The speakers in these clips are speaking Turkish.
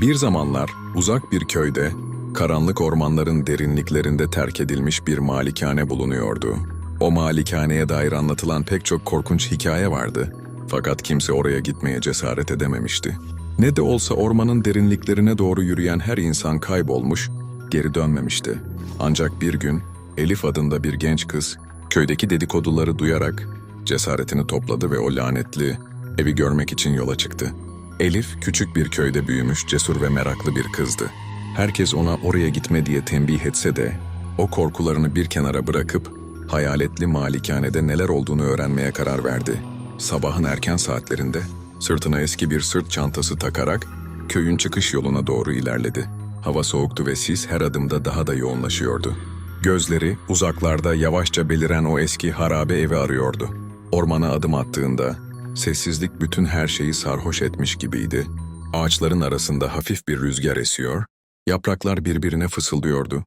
Bir zamanlar uzak bir köyde, karanlık ormanların derinliklerinde terk edilmiş bir malikane bulunuyordu. O malikaneye dair anlatılan pek çok korkunç hikaye vardı. Fakat kimse oraya gitmeye cesaret edememişti. Ne de olsa ormanın derinliklerine doğru yürüyen her insan kaybolmuş, geri dönmemişti. Ancak bir gün Elif adında bir genç kız köydeki dedikoduları duyarak cesaretini topladı ve o lanetli evi görmek için yola çıktı. Elif küçük bir köyde büyümüş, cesur ve meraklı bir kızdı. Herkes ona oraya gitme diye tembih etse de o korkularını bir kenara bırakıp hayaletli malikanede neler olduğunu öğrenmeye karar verdi. Sabahın erken saatlerinde sırtına eski bir sırt çantası takarak köyün çıkış yoluna doğru ilerledi. Hava soğuktu ve sis her adımda daha da yoğunlaşıyordu. Gözleri uzaklarda yavaşça beliren o eski harabe evi arıyordu. Ormana adım attığında sessizlik bütün her şeyi sarhoş etmiş gibiydi. Ağaçların arasında hafif bir rüzgar esiyor, yapraklar birbirine fısıldıyordu.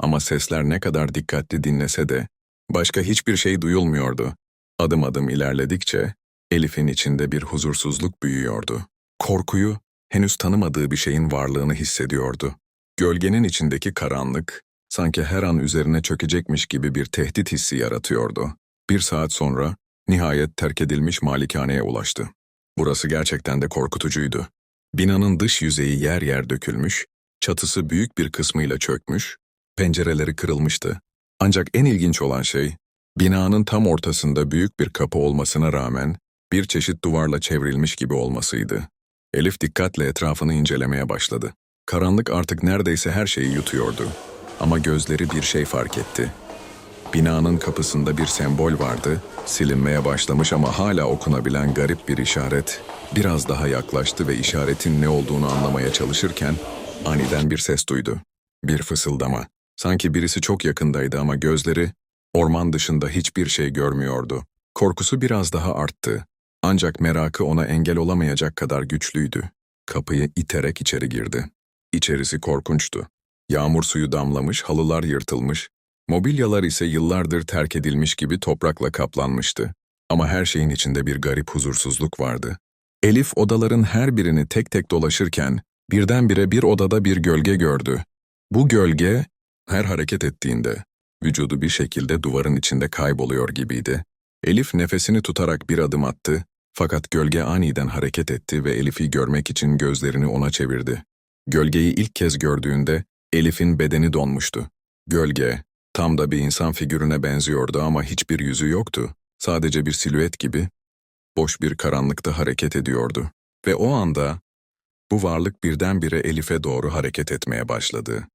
Ama sesler ne kadar dikkatli dinlese de başka hiçbir şey duyulmuyordu. Adım adım ilerledikçe Elif'in içinde bir huzursuzluk büyüyordu. Korkuyu, henüz tanımadığı bir şeyin varlığını hissediyordu. Gölgenin içindeki karanlık, sanki her an üzerine çökecekmiş gibi bir tehdit hissi yaratıyordu. Bir saat sonra nihayet terk edilmiş malikaneye ulaştı. Burası gerçekten de korkutucuydu. Binanın dış yüzeyi yer yer dökülmüş, çatısı büyük bir kısmıyla çökmüş, pencereleri kırılmıştı. Ancak en ilginç olan şey, binanın tam ortasında büyük bir kapı olmasına rağmen bir çeşit duvarla çevrilmiş gibi olmasıydı. Elif dikkatle etrafını incelemeye başladı. Karanlık artık neredeyse her şeyi yutuyordu. Ama gözleri bir şey fark etti. Binanın kapısında bir sembol vardı, silinmeye başlamış ama hala okunabilen garip bir işaret. Biraz daha yaklaştı ve işaretin ne olduğunu anlamaya çalışırken aniden bir ses duydu. Bir fısıldama. Sanki birisi çok yakındaydı ama gözleri orman dışında hiçbir şey görmüyordu. Korkusu biraz daha arttı. Ancak merakı ona engel olamayacak kadar güçlüydü. Kapıyı iterek içeri girdi. İçerisi korkunçtu. Yağmur suyu damlamış, halılar yırtılmış, mobilyalar ise yıllardır terk edilmiş gibi toprakla kaplanmıştı. Ama her şeyin içinde bir garip huzursuzluk vardı. Elif odaların her birini tek tek dolaşırken birdenbire bir odada bir gölge gördü. Bu gölge her hareket ettiğinde vücudu bir şekilde duvarın içinde kayboluyor gibiydi. Elif nefesini tutarak bir adım attı fakat gölge aniden hareket etti ve Elif'i görmek için gözlerini ona çevirdi. Gölgeyi ilk kez gördüğünde Elif'in bedeni donmuştu. Gölge, tam da bir insan figürüne benziyordu ama hiçbir yüzü yoktu. Sadece bir silüet gibi, boş bir karanlıkta hareket ediyordu. Ve o anda, bu varlık birdenbire Elif'e doğru hareket etmeye başladı.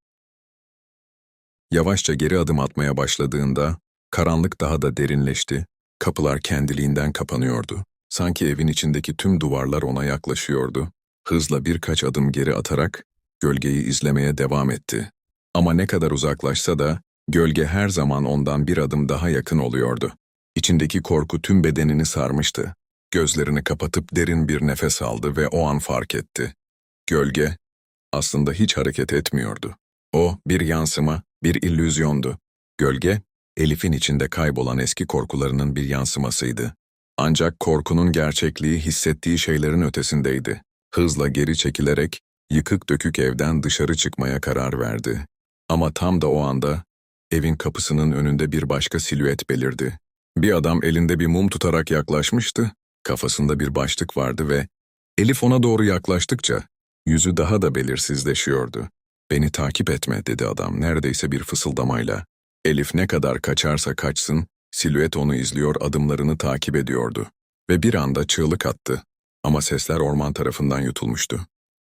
Yavaşça geri adım atmaya başladığında, karanlık daha da derinleşti, kapılar kendiliğinden kapanıyordu. Sanki evin içindeki tüm duvarlar ona yaklaşıyordu. Hızla birkaç adım geri atarak, gölgeyi izlemeye devam etti. Ama ne kadar uzaklaşsa da, gölge her zaman ondan bir adım daha yakın oluyordu. İçindeki korku tüm bedenini sarmıştı. Gözlerini kapatıp derin bir nefes aldı ve o an fark etti. Gölge, aslında hiç hareket etmiyordu. O, bir yansıma, bir illüzyondu. Gölge, Elif'in içinde kaybolan eski korkularının bir yansımasıydı. Ancak korkunun gerçekliği hissettiği şeylerin ötesindeydi. Hızla geri çekilerek, yıkık dökük evden dışarı çıkmaya karar verdi. Ama tam da o anda, evin kapısının önünde bir başka silüet belirdi. Bir adam elinde bir mum tutarak yaklaşmıştı, kafasında bir başlık vardı ve Elif ona doğru yaklaştıkça yüzü daha da belirsizleşiyordu. Beni takip etme dedi adam neredeyse bir fısıldamayla. Elif ne kadar kaçarsa kaçsın, silüet onu izliyor adımlarını takip ediyordu. Ve bir anda çığlık attı. Ama sesler orman tarafından yutulmuştu.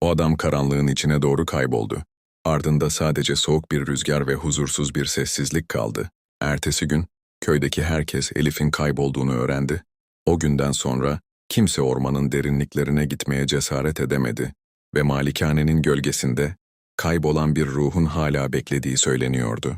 O adam karanlığın içine doğru kayboldu. Ardında sadece soğuk bir rüzgar ve huzursuz bir sessizlik kaldı. Ertesi gün, köydeki herkes Elif'in kaybolduğunu öğrendi. O günden sonra kimse ormanın derinliklerine gitmeye cesaret edemedi ve malikanenin gölgesinde kaybolan bir ruhun hala beklediği söyleniyordu.